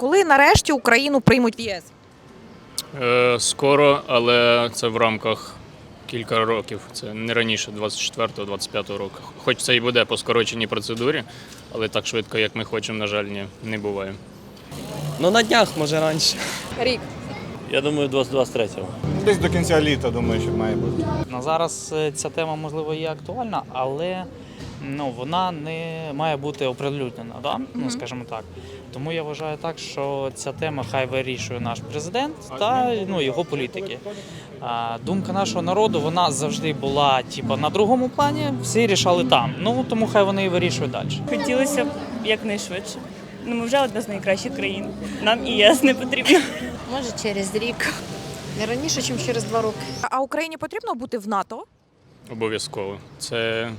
Коли нарешті Україну приймуть в ЄС? Е, Скоро, але це в рамках кілька років. Це не раніше 24-25 року. Хоч це і буде по скороченій процедурі, але так швидко, як ми хочемо, на жаль, ні, не буває. Ну на днях, може раніше. Рік. Я думаю, 23-го. Десь до кінця літа, думаю, що має бути. На зараз е, ця тема можливо є актуальна, але ну вона не має бути оприлюднена, да? ну скажімо так. Тому я вважаю так, що ця тема хай вирішує наш президент та ну, його політики. А, думка нашого народу вона завжди була типу, на другому плані, всі рішали там. Ну тому хай вони і вирішують далі. Хотілося б якнайшвидше. Ну, ми вже одна з найкращих країн. Нам і ЄС не потрібно. Може, через рік. Не раніше, ніж через два роки. А Україні потрібно бути в НАТО? Обов'язково. Це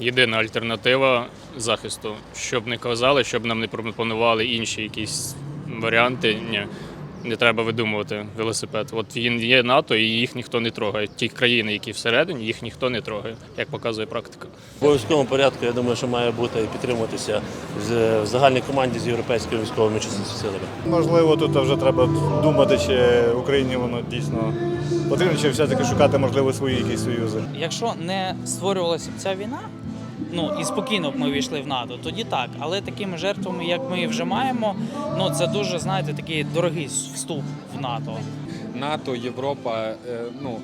єдина альтернатива захисту. Щоб не казали, щоб нам не пропонували інші якісь варіанти. Ні. Не треба видумувати велосипед. От він є НАТО, і їх ніхто не трогає. Ті країни, які всередині, їх ніхто не трогає, як показує практика. В обов'язковому порядку, я думаю, що має бути і підтримуватися з- в загальній команді з європейськими військовими силами. Можливо, тут вже треба думати, чи Україні воно дійсно потрібно, чи все-таки шукати, можливо, свої якісь союзи. Якщо не створювалася б ця війна, ну і спокійно б ми війшли в НАТО, тоді так. Але такими жертвами, як ми вже маємо, ну це дуже знаєте такий дорогий вступ в НАТО. НАТО, Європа, е, ну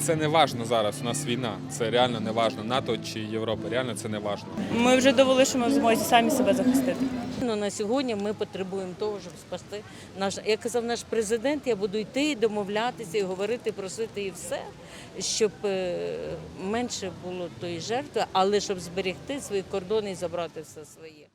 це не важно зараз. У нас війна. Це реально не важно. НАТО чи Європа. Реально це не важно. Ми вже довели, що ми в змозі самі себе захистити. Ну, на сьогодні ми потребуємо того, щоб спасти наш, як казав наш президент, я буду йти, і домовлятися і говорити, просити і все, щоб е, менше було тої жертви, але щоб зберегти свої кордони і забрати все своє.